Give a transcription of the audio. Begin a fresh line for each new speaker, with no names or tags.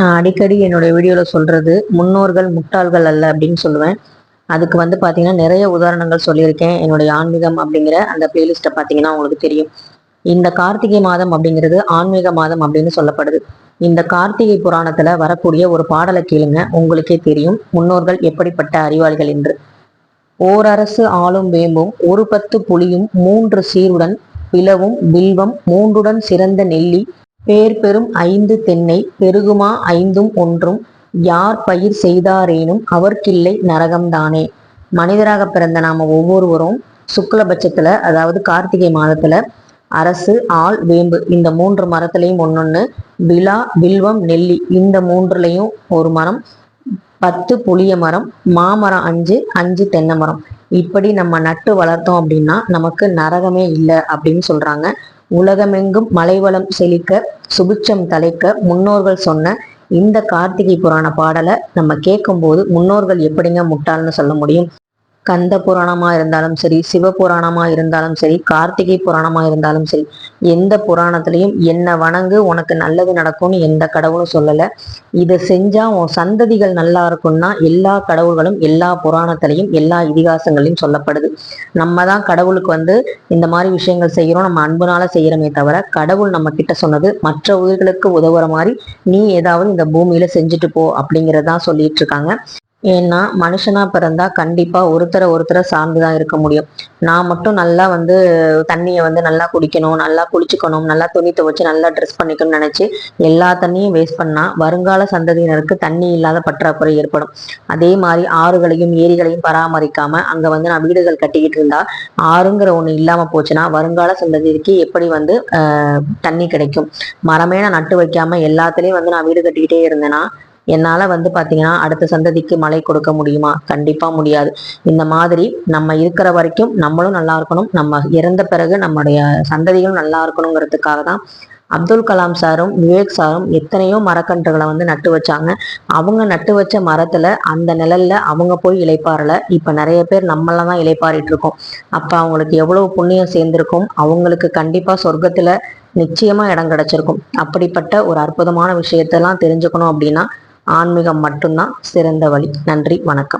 நான் அடிக்கடி என்னுடைய வீடியோவில் சொல்கிறது முன்னோர்கள் முட்டாள்கள் அல்ல அப்படின்னு சொல்லுவேன். அதுக்கு வந்து பார்த்தீங்கன்னா நிறைய உதாரணங்கள் சொல்லியிருக்கேன். என்னுடைய ஆன்மீகம் அப்படிங்கிற அந்த பிளேலிஸ்ட்டை பார்த்தீங்கன்னா உங்களுக்கு தெரியும். இந்த கார்த்திகை மாதம் அப்படிங்கிறது ஆன்மீக மாதம் அப்படின்னு சொல்லப்படுது. இந்த கார்த்திகை புராணத்துல வரக்கூடிய ஒரு பாடலை கேளுங்க. உங்களுக்கே தெரியும். முன்னோர்கள் எப்படிப்பட்ட அறிவாளிகள் என்று. ஓரரசு ஆளும் வேம்பும் ஒரு பத்து புலியும் மூன்று சீருடன் பிளவும் பில்வம் மூன்றுடன் சிறந்த நெல்லி பேர் பெரும் ஐந்து தென்னை பெருகுமா ஐந்தும் ஒன்றும் யார் பயிர் செய்தாரேனும் அவர்க்கில்லை நரகம்தானே. மனிதராக பிறந்த நாம ஒவ்வொருவரும் சுக்லபட்சத்துல அதாவது கார்த்திகை மாதத்துல அரசு ஆள் வேம்பு இந்த மூன்று மரத்துலையும் ஒன்னொன்னு விழா வில்வம் நெல்லி இந்த மூன்றுலையும் ஒரு மரம் பத்து புளிய மரம் மாமரம் அஞ்சு அஞ்சு தென்னை மரம். இப்படி நம்ம நட்டு வளர்த்தோம் அப்படின்னா நமக்கு நரகமே இல்லை அப்படின்னு சொல்றாங்க. உலகமெங்கும் மலைவளம் செழிக்க சுபிட்சம் தலைக்க முன்னோர்கள் சொன்ன இந்த கார்த்திகை புராண பாடலை நம்ம கேட்கும்போது முன்னோர்கள் எப்படிங்க முட்டாள்னு சொல்ல முடியும்? கந்த புராணமா இருந்தாலும் சரி சிவ புராணமா இருந்தாலும் சரி கார்த்திகை புராணமா இருந்தாலும் சரி எந்த புராணத்திலையும் என்ன வணங்கு உனக்கு நல்லது நடக்கும்னு எந்த கடவுளும் சொல்லல. இதை செஞ்சா உன் சந்ததிகள் நல்லா இருக்கும்னா எல்லா கடவுள்களும் எல்லா புராணத்திலையும் எல்லா இதிகாசங்களையும் சொல்லப்படுது. நம்ம தான் கடவுளுக்கு வந்து இந்த மாதிரி விஷயங்கள் செய்யறோம் நம்ம அன்புனால செய்யறோமே தவிர கடவுள் நம்ம கிட்ட சொன்னது மற்ற உயிர்களுக்கு உதவுற மாதிரி நீ ஏதாவது இந்த பூமியில செஞ்சுட்டு போ அப்படிங்கறதான் சொல்லிட்டு இருக்காங்க. ஏன்னா மனுஷனா பிறந்தா கண்டிப்பா ஒருத்தரை ஒருத்தரை சார்ந்துதான் இருக்க முடியும். நான் மட்டும் நல்லா வந்து தண்ணியை வந்து நல்லா குடிக்கணும் நல்லா குளிச்சுக்கணும் நல்லா துணி துவைச்சு நல்லா ட்ரெஸ் பண்ணிக்கணும்னு நினைச்சு எல்லா தண்ணியும் வேஸ்ட் பண்ணா வருங்கால சந்ததியினருக்கு தண்ணி இல்லாத பற்றாக்குறை ஏற்படும். அதே மாதிரி ஆறுகளையும் ஏரிகளையும் பராமரிக்காம அங்க வந்து நான் வீடுகள் கட்டிக்கிட்டு இருந்தா ஆறுங்கிற ஒண்ணு இல்லாம போச்சுன்னா வருங்கால சந்ததிக்கு எப்படி வந்து தண்ணி கிடைக்கும்? மரமே நான் நட்டு வைக்காம எல்லாத்துலயும் வந்து நான் வீடு கட்டிக்கிட்டே இருந்தேன்னா என்னால் வந்து பார்த்திங்கன்னா அடுத்த சந்ததிக்கு மழை கொடுக்க முடியுமா? கண்டிப்பாக முடியாது. இந்த மாதிரி நம்ம இருக்கிற வரைக்கும் நம்மளும் நல்லா இருக்கணும். நம்ம இறந்த பிறகு நம்முடைய சந்ததிகளும் நல்லா இருக்கணுங்கிறதுக்காக தான் அப்துல் கலாம் சாரும் விவேக் சாரும் எத்தனையோ மரக்கன்றுகளை வந்து நட்டு வச்சாங்க. அவங்க நட்டு வச்ச மரத்துல அந்த நிழல்ல அவங்க போய் இலைப்பாறல இப்ப நிறைய பேர் நம்மள தான் இழைப்பாரிட்டு இருக்கோம். அப்ப அவங்களுக்கு எவ்வளவு புண்ணியம் சேர்ந்திருக்கும்? அவங்களுக்கு கண்டிப்பா சொர்க்கத்துல நிச்சயமா இடம் கிடைச்சிருக்கும். அப்படிப்பட்ட ஒரு அற்புதமான விஷயத்தெல்லாம் தெரிஞ்சுக்கணும் அப்படின்னா ஆன்மீகம் மட்டும்தான் சிறந்த வழி. நன்றி வணக்கம்.